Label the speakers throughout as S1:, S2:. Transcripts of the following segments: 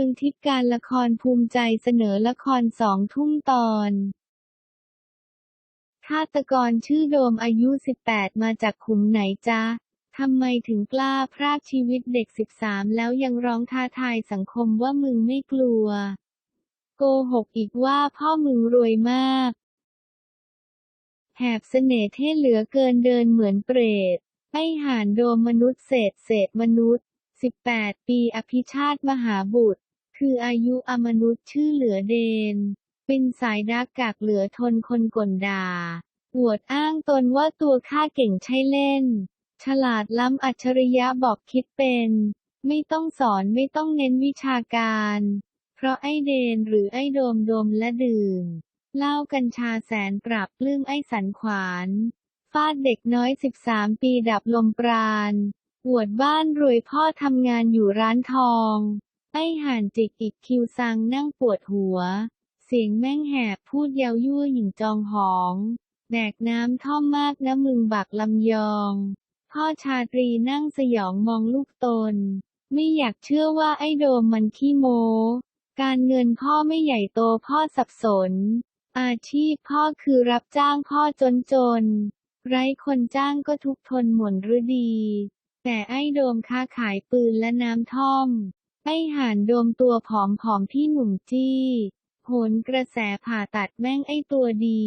S1: มืองทิพย์การละครภูมิใจเสนอละครสองทุ่มตอนฆาตกรชื่อโดมอายุ 18 มาจากขุมไหนจ๊ะทำไมถึงกล้าพรากชีวิตเด็ก 13 แล้วยังร้องท้าทายสังคมว่ามึงไม่กลัว โกหกอีกว่าพ่อมึงรวยมากแหบเสน่ห์เท่เหลือเกินเดินเหมือนเปรตไอหานโดมมนุษย์เศษเศษมนุษย์ 18 ปีอภิชาติมหาบุตร คืออายุอมนุษย์ชื่อเหลือเดน เป็นสายดักกากเหลือทนคนก่นด่าอวดอ้างตนว่าตัวข้าเก่งใช่เล่น ฉลาดล้ำอัจฉริยะบอกคิดเป็น ไม่ต้องสอนไม่ต้องเน้นวิชาการ เพราะไอเดนหรือไอโดมโดมและดื่มเล้ากัญชาแสนปรับปลื้มไอสันขวานฟาดเด็กน้อย 13 ปีดับลมปราณอวดบ้านรวยพ่อทำงานอยู่ร้านทอง ไอ้ห่านจิกอีกคิวซังนั่งปวดหัว เสียงแม่งแหบพูดเยายั่วหญิงจองหอง แดกน้ำท่อมมากนะมึงบักลำยอง พ่อชาตรีนั่งสยองมองลูกตน ไม่อยากเชื่อว่าไอ้โดมมันขี้โม้การเงินพ่อไม่ใหญ่โตพ่อสับสน อาชีพพ่อคือรับจ้างพ่อจนจน ไร้คนจ้างก็ทุกทนหม่นฤดี แต่ไอ้โดมค้าขายปืนและน้ำท่อม ไอ้ห่านโดมตัวผอมๆพี่หนุ่มจี้โหนกระแสผ่าตัดแม่งไอ้ตัวดี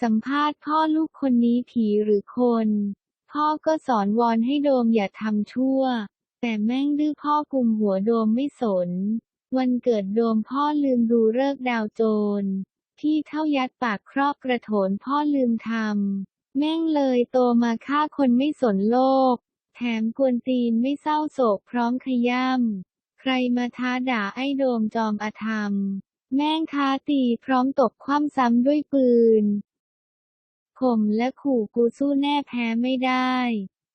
S1: สัมภาษณ์พ่อลูกคนนี้ผีหรือคน พ่อก็สอนวอนให้โดมอย่าทำชั่ว แต่แม่งดื้อพ่อกุมหัวโดมไม่สน วันเกิดโดมพ่อลืมดูเลิกดาวโจร ที่เท่ายัดปากครอบกระโถนพ่อลืมทำแม่งเลยโตมาฆ่าคนไม่สนโลก แถมกวนตีนไม่เศร้าโศกพร้อมขย่ำ ใครมาท้าด่าไอ้โดมจอมอธรรม แม่งท้าตีพร้อมตบคว่ำซ้ำด้วยปืนข่มและขู่กูสู้แน่แพ้ไม่ได้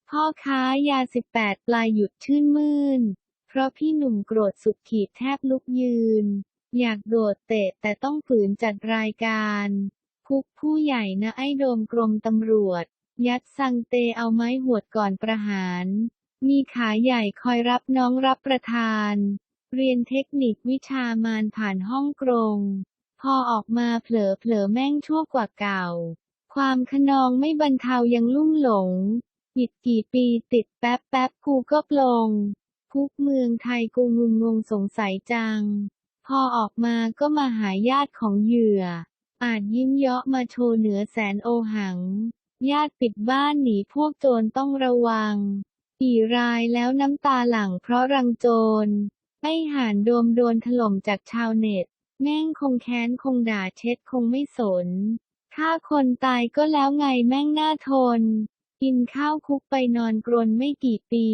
S1: พ่อค้ายา 18 ปลายหยุดชื่นมื่น เพราะพี่หนุ่มโกรธสุดขีดแทบลุกยืน อยากโดดเตะแต่ต้องฝืนจัดรายการคุกผู้ใหญ่นะไอ้โดมกรมตำรวจ ยัดสังเตเอาไม้หวดก่อนประหาร มีขาใหญ่คอยรับน้องรับประทาน เรียนเทคนิควิชามานผ่านห้องกรงพอออกมาเผลอเผลอแม่งชั่วกว่าเก่า ความขนองไม่บรรเทายังลุ่มหลงปิดกี่ปีติดแป๊บแป๊บกูก็ปลงคุกเมืองไทยกูงุงงงสงสัยจัง พอออกมาก็มาหาญาติของเหยื่อ อาจยิ้มเยาะมาโชว์เหนือแสนโอหัง ญาติปิดบ้านหนีพวกโจรต้องระวัง กี่รายแล้วน้ำตาหลั่งเพราะรังโจร ไอ้ห่านโดมโดนถล่มจากชาวเน็ต แม่งคงแค้นคงด่าเช็ดคงไม่สนถ้าคนตายก็แล้วไงแม่งน่าทน กินข้าวคุกไปนอนกรนไม่กี่ปี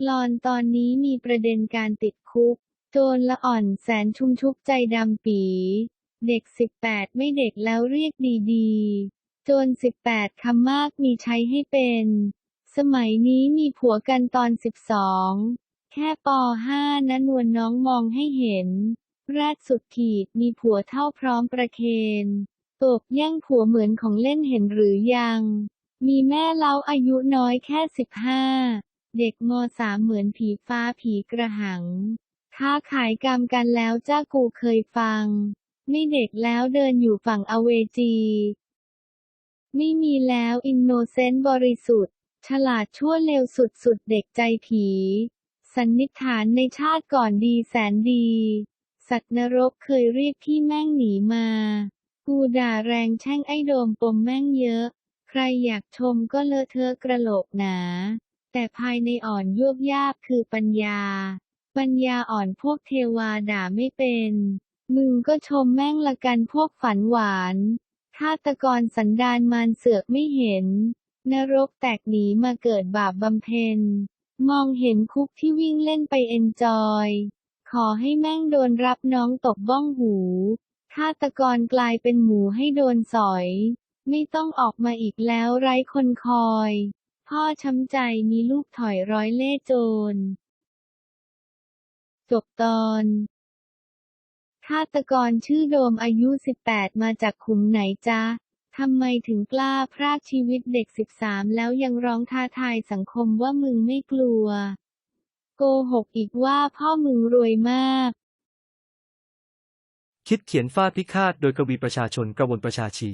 S1: กลอนตอนนี้มีประเด็นการติดคุก โจรละอ่อนแสนชุมชุบใจดำปี เด็ก 18 ไม่เด็กแล้วเรียกดีๆ โจร 18 คำมากมีใช้ให้เป็น สมัยนี้มีผัวกันตอน12แค่ป .5 นะนวลน้องมองให้เห็นแรกสุดขีดมีผัวเท่าพร้อมประเคนตบแย่งผัวเหมือนของเล่นเห็นหรือยัง มีแม่เล้าอายุน้อยแค่15เด็กม .3 เหมือนผีฟ้าผีกระหัง ค้าขายกรรมกันแล้วจ้ากูเคยฟัง ไม่เด็กแล้วเดินอยู่ฝั่งอเวจี ไม่มีแล้วอินโนเซนต์บริสุทธิ์ ฉลาดชั่วเลวสุดๆ เด็กใจผี สันนิษฐานในชาติก่อนดีแสนดี สัตว์นรกเคยเรียกพี่แม่งหนีมา กูด่าแรงแช่งไอ้โดมปมแม่งเยอะ ใครอยากชมก็เลอะเทอะกระโหลกหนา แต่ภายในอ่อนยวบยาบคือปัญญา ปัญญาอ่อนพวกเทวาด่าไม่เป็น มึงก็ชมแม่งละกันพวกฝันหวานฆาตกรสันดานมารเสือกไม่เห็น นรกแตกหนีมาเกิดบาปบำเพ็ญ มองเห็นคุกที่วิ่งเล่นไปเอนจอย ขอให้แม่งโดนรับน้องตบบ้องหูฆาตกรกลายเป็นหมูให้โดนสอย ไม่ต้องออกมาอีกแล้วไร้คนคอย พ่อช้ำใจมีลูกถอยร้อยเล่โจร จบตอนฆาตกรชื่อโดมอายุ 18 มาจากขุมไหนจ๊ะ ทำไมถึงกล้าพรากชีวิตเด็ก 13 แล้วยังร้องท้าทายสังคมว่ามึงไม่กลัว โกหกอีกว่าพ่อมึงรวยมาก
S2: คิดเขียนฟาดพิฆาตโดยกวีประชาชนกระวนประชาชี